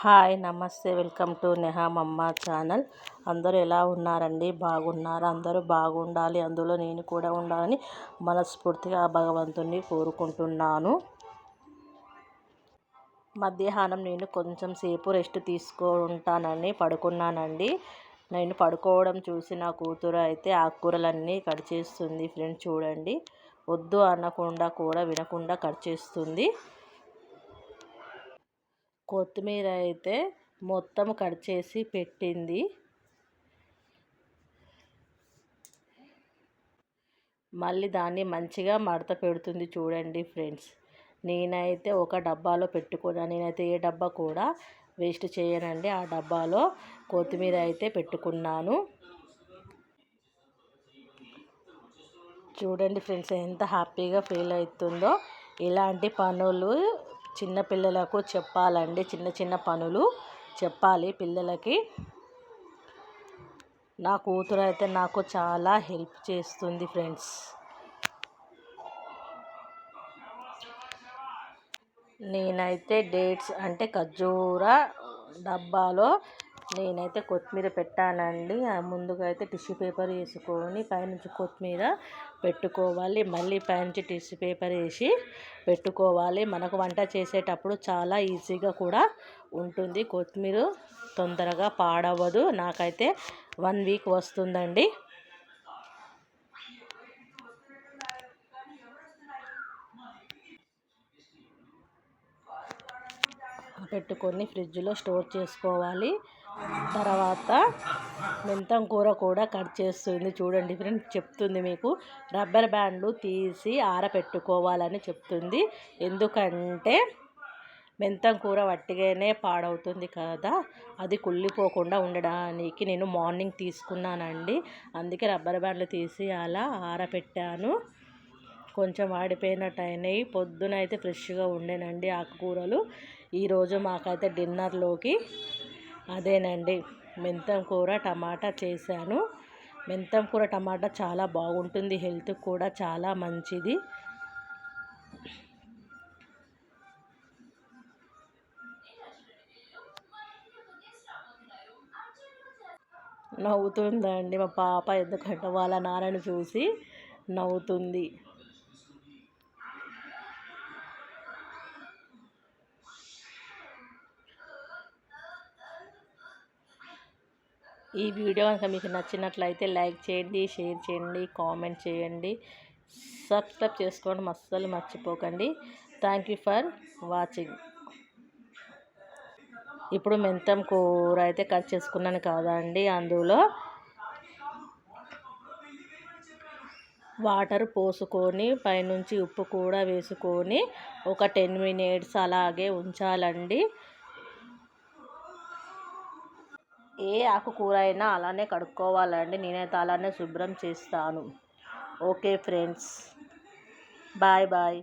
Hi నమస్తే. Welcome to Neha మమ్మ channel. అందరూ ఎలా ఉన్నారండి? బాగున్నారు? అందరూ బాగుండాలి. అందులో నేను కూడా ఉండాలని మనస్ఫూర్తిగా భగవంతుని కోరుకుంటున్నాను. మధ్యాహ్నం నేను కొంచెం సేపు రెస్ట్ తీసుకుంటానని పడుకున్నానండి. నేను పడుకోవడం చూసి నా కూతురు అయితే ఆకుకూరలన్నీ కట్ చేస్తుంది. ఫ్రెండ్స్ చూడండి. వద్దు అనకుండా కూడా వినకుండా కట్ చేస్తుంది. కొత్తిమీర అయితే మొత్తం కట్ చేసి పెట్టింది. మళ్ళీ దాన్ని మంచిగా మడత పెడుతుంది చూడండి ఫ్రెండ్స్. నేనైతే ఒక డబ్బాలో పెట్టుకున్నాను నేనైతే ఏ డబ్బా కూడా వేస్ట్ చేయనండి. ఆ డబ్బాలో కొత్తిమీర అయితే పెట్టుకున్నాను. చూడండి ఫ్రెండ్స్ ఎంత హ్యాపీగా ఫీల్ అవుతుందో. ఇలాంటి పనులు చిన్నపిల్లలకు చెప్పాలండి. చిన్న చిన్న పనులు చెప్పాలి పిల్లలకి. నా కూతురు అయితే నాకు చాలా హెల్ప్ చేస్తుంది ఫ్రెండ్స్. నేనైతే డేట్స్ అంటే ఖర్జూర డబ్బాలో నేనైతే కొత్తిమీర పెట్టానండి. ముందుగా అయితే టిష్యూ పేపర్ వేసుకొని పైనుంచి కొత్తిమీర పెట్టుకోవాలి. మళ్ళీ పైనుంచి టిష్యూ పేపర్ వేసి పెట్టుకోవాలి. మనకు వంట చేసేటప్పుడు చాలా ఈజీగా కూడా ఉంటుంది. కొత్తిమీర తొందరగా పాడవదు. నాకైతే వన్ వీక్ వస్తుందండి. పెట్టుకొని ఫ్రిడ్జ్లో స్టోర్ చేసుకోవాలి. తర్వాత మెంతం కూర కూడా కట్ చేస్తుంది. చూడండి ఫ్రెండ్ చెప్తుంది మీకు. రబ్బర్ బ్యాండ్లు తీసి ఆరబెట్టుకోవాలని చెప్తుంది. ఎందుకంటే మెంతం కూర వట్టిగానే పాడవుతుంది కదా అది కుళ్ళిపోకుండా ఉండడానికి నేను మార్నింగ్ తీసుకున్నానండి. అందుకే రబ్బర్ బ్యాండ్లు తీసి అలా ఆరబెట్టాను కొంచెం ఆడిపోయినట్టు అయినాయి పొద్దున అయితే ఫ్రెష్గా ఉండేనండి ఆకుకూరలు. ఈరోజు మాకైతే డిన్నర్లోకి అదేనండి. మెంతం కూర టమాటా చేశాను. మెంతం కూర టమాటా చాలా బాగుంటుంది. హెల్త్ కూడా చాలా మంచిది. నవ్వుతుందండి. మా పాప ఎందుకంటే వాళ్ళ నాన్నని చూసి నవ్వుతుంది. ఈ వీడియో కనుక మీకు నచ్చినట్లయితే లైక్ చేయండి షేర్ చేయండి కామెంట్ చేయండి. సబ్స్క్రైబ్ చేసుకోవడం అస్సలు మర్చిపోకండి. థ్యాంక్ యూ ఫర్ వాచింగ్ ఇప్పుడు మెంతం కూర అయితే కట్ చేసుకున్నాను కాదండి అందులో వాటర్ పోసుకొని పైనుంచి ఉప్పు కూడా వేసుకొని ఒక టెన్ మినిట్స్ అలాగే ఉంచాలండి. ఏ ఆకుకూర అయినా అలానే కడుక్కోవాలండి. నేనైతే అలానే శుభ్రం చేస్తాను. Okay friends. Bye bye.